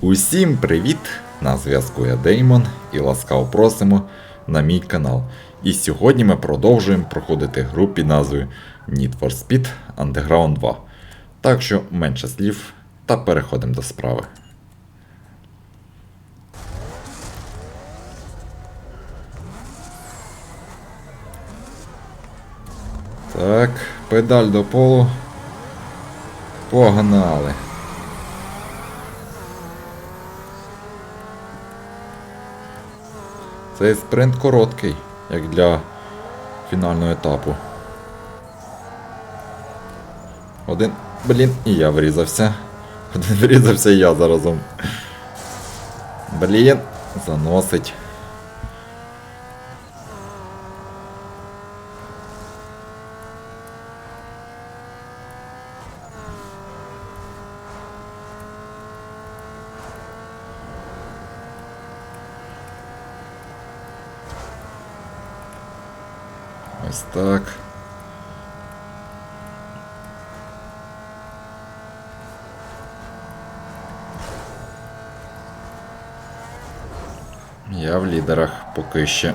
Усім привіт! На зв'язку я Деймон і ласкаво просимо на мій канал. І сьогодні ми продовжуємо проходити гру під назвою Need for Speed Underground 2. Так що менше слів та переходимо до справи. Так, педаль до полу. Погнали. Цей спринт короткий, як для фінального етапу. Один. Блін, і я врізався. Один врізався і я заразом. Блін, заносить. Ось так. Я в лідерах поки ще.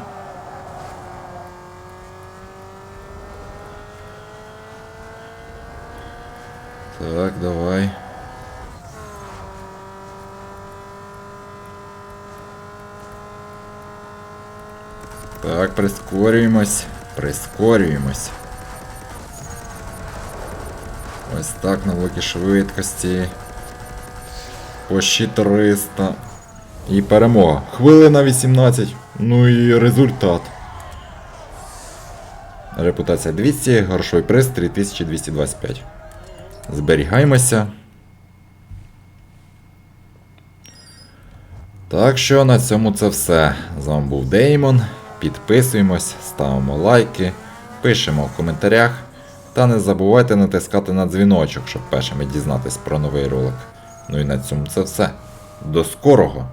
Так, давай. Так, прискорюємось. Прискорюємось. Ось так на великій швидкості. По ще 300. І перемога. Хвилина 18. Ну і результат. Репутація 200, грошовий приз 3225. Зберігаємося. Так що на цьому це все. З вами був Деймон. Підписуємось, ставимо лайки, пишемо в коментарях. Та не забувайте натискати на дзвіночок, щоб першими дізнатись про новий ролик. Ну і на цьому це все. До скорого!